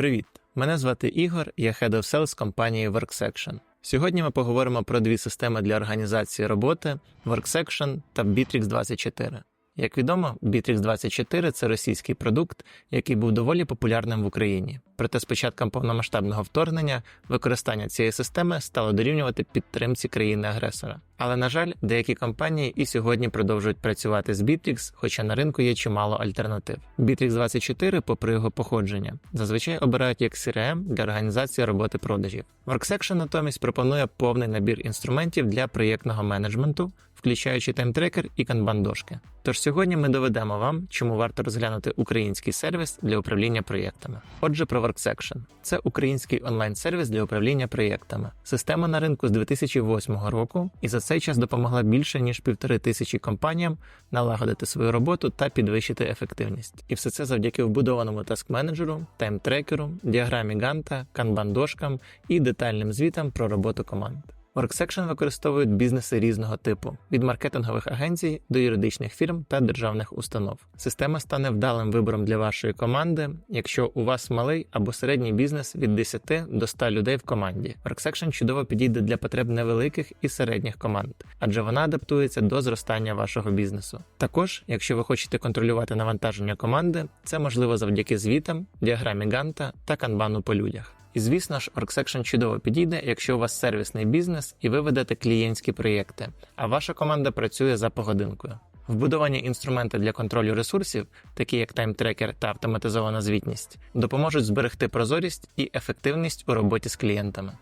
Привіт! Мене звати Ігор, я Head of Sales компанії WorkSection. Сьогодні ми поговоримо про дві системи для організації роботи WorkSection та Bittrex 24. Як відомо, Bittrex 24 це російський продукт, який був доволі популярним в Україні. Проте з початком повномасштабного вторгнення використання цієї системи стало дорівнювати підтримці країни-агресора. Але на жаль, деякі компанії і сьогодні продовжують працювати з Bittrex, хоча на ринку є чимало альтернатив. Bittrex 24, попри його походження, зазвичай обирають як CRM для організації роботи продажів. WorkSection натомість пропонує повний набір інструментів для проєктного менеджменту, включаючи таймтрекер і канбан-дошки. Тож сьогодні ми доведемо вам, чому варто розглянути український сервіс для управління проєктами. Отже, про WorkSection. це український онлайн-сервіс для управління проєктами. Система на ринку з 2008 року і за цей час допомогла більше ніж півтори тисячі компаніям налагодити свою роботу та підвищити ефективність. І все це завдяки вбудованому таск-менеджеру, тайм-трекеру, діаграмі Ганта, канбан-дошкам і детальним звітам про роботу команд. WorkSection використовують бізнеси різного типу від маркетингових агенцій до юридичних фірм та державних установ. Система стане вдалим вибором для вашої команди, якщо у вас малий або середній бізнес від 10 до 100 людей в команді. WorkSection чудово підійде для потреб невеликих і середніх команд, адже вона адаптується до зростання вашого бізнесу. Також, якщо ви хочете контролювати навантаження команди, це можливо завдяки звітам, діаграмі Ганта та канбану по людях. І звісно ж, WorkSection чудово підійде, якщо у вас сервісний бізнес і ви ведете клієнтські проєкти, а ваша команда працює за погодинкою. Вбудовані інструменти для контролю ресурсів, такі як таймтрекер та автоматизована звітність, допоможуть зберегти прозорість і ефективність у роботі з клієнтами.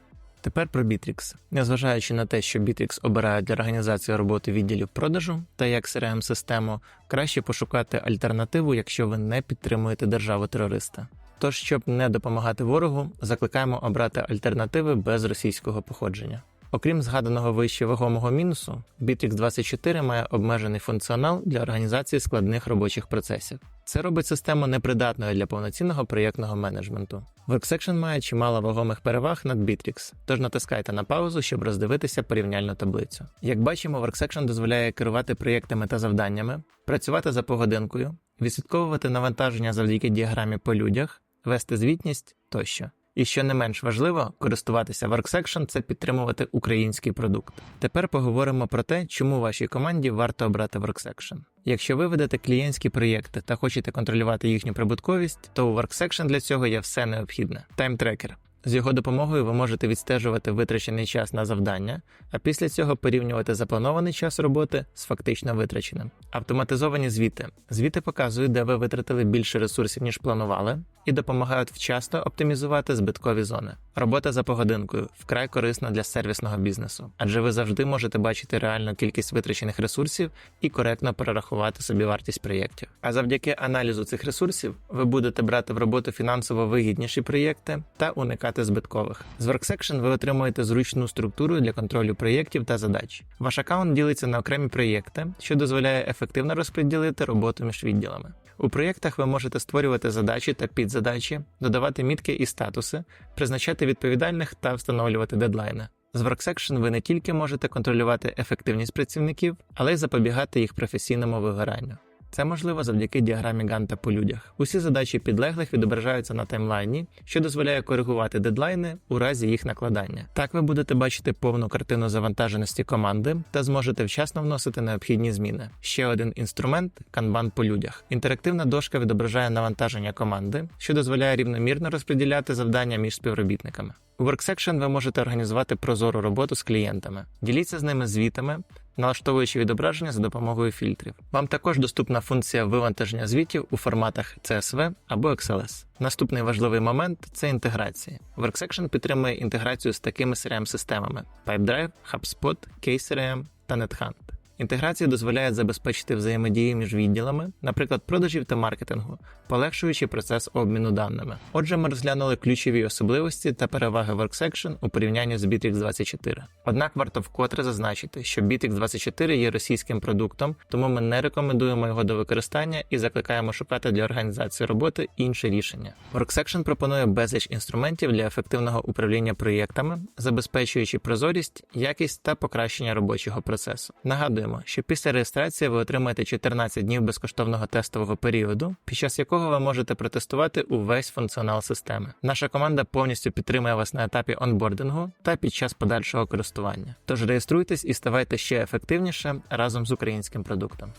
Тепер про Bittrex. Незважаючи на те, що Bittrex обирає для організації роботи відділів продажу та як crm систему краще пошукати альтернативу, якщо ви не підтримуєте державу терориста. Тож, щоб не допомагати ворогу, закликаємо обрати альтернативи без російського походження. Окрім згаданого вище вагомого мінусу, Bittrex 24 має обмежений функціонал для організації складних робочих процесів. Це робить систему непридатною для повноцінного проєктного менеджменту. WorkSection має чимало вагомих переваг над Bittrex, тож натискайте на паузу, щоб роздивитися порівняльну таблицю. Як бачимо, WorkSection дозволяє керувати проєктами та завданнями, працювати за погодинкою, відслідковувати навантаження завдяки діаграмі по людях, вести звітність тощо. І що не менш важливо, користуватися WorkSection – це підтримувати український продукт. Тепер поговоримо про те, чому вашій команді варто обрати WorkSection. Якщо ви ведете клієнтські проєкти та хочете контролювати їхню прибутковість, то у WorkSection для цього є все необхідне. Таймтрекер. З його допомогою ви можете відстежувати витрачений час на завдання, а після цього порівнювати запланований час роботи з фактично витраченим. Автоматизовані звіти. Звіти показують, де ви витратили більше ресурсів, ніж планували, і допомагають вчасно оптимізувати збиткові зони. Робота за погодинкою вкрай корисна для сервісного бізнесу, адже ви завжди можете бачити реальну кількість витрачених ресурсів і коректно перерахувати собі вартість проєктів. А завдяки аналізу цих ресурсів ви будете брати в роботу фінансово вигідніші проєкти та уникати збиткових. З WorkSection ви отримуєте зручну структуру для контролю проєктів та задач. Ваш аккаунт ділиться на окремі проєкти, що дозволяє ефективно розподілити роботу між відділами. У проєктах ви можете створювати задачі та підзадачі, додавати мітки і статуси, призначати відповідальних та встановлювати дедлайни. З WorkSection ви не тільки можете контролювати ефективність працівників, але й запобігати їх професійному вигоранню. Це можливо завдяки діаграмі Ганта по людях. Усі задачі підлеглих відображаються на таймлайні, що дозволяє коригувати дедлайни у разі їх накладання. Так ви будете бачити повну картину завантаженості команди та зможете вчасно вносити необхідні зміни. Ще один інструмент канбан по людях. Інтерактивна дошка відображає навантаження команди, що дозволяє рівномірно розподіляти завдання між співробітниками. У WorkSection ви можете організувати прозору роботу з клієнтами, діліться з ними звітами, налаштовуючи відображення за допомогою фільтрів. Вам також доступна функція вивантаження звітів у форматах CSV або XLS. Наступний важливий момент це інтеграція. WorkSection підтримує інтеграцію з такими crm системами Pipedrive, HubSpot, KCRM та NetHunt. Інтеграція дозволяє забезпечити взаємодію між відділами, наприклад, продажів та маркетингу, полегшуючи процес обміну даними. Отже, ми розглянули ключові особливості та переваги WorkSection у порівнянні з Bittrex 24. Однак варто вкотре зазначити, що Bittrex 24 є російським продуктом, тому ми не рекомендуємо його до використання і закликаємо шукати для організації роботи інше рішення. WorkSection пропонує безліч інструментів для ефективного управління проєктами, забезпечуючи прозорість, якість та покращення робочого процесу. Нагадуємо, Нагадуємо, що після реєстрації ви отримаєте 14 днів безкоштовного тестового періоду, під час якого ви можете протестувати увесь функціонал системи. Наша команда повністю підтримує вас на етапі онбордингу та під час подальшого користування. Тож реєструйтесь і ставайте ще ефективніше разом з українським продуктом.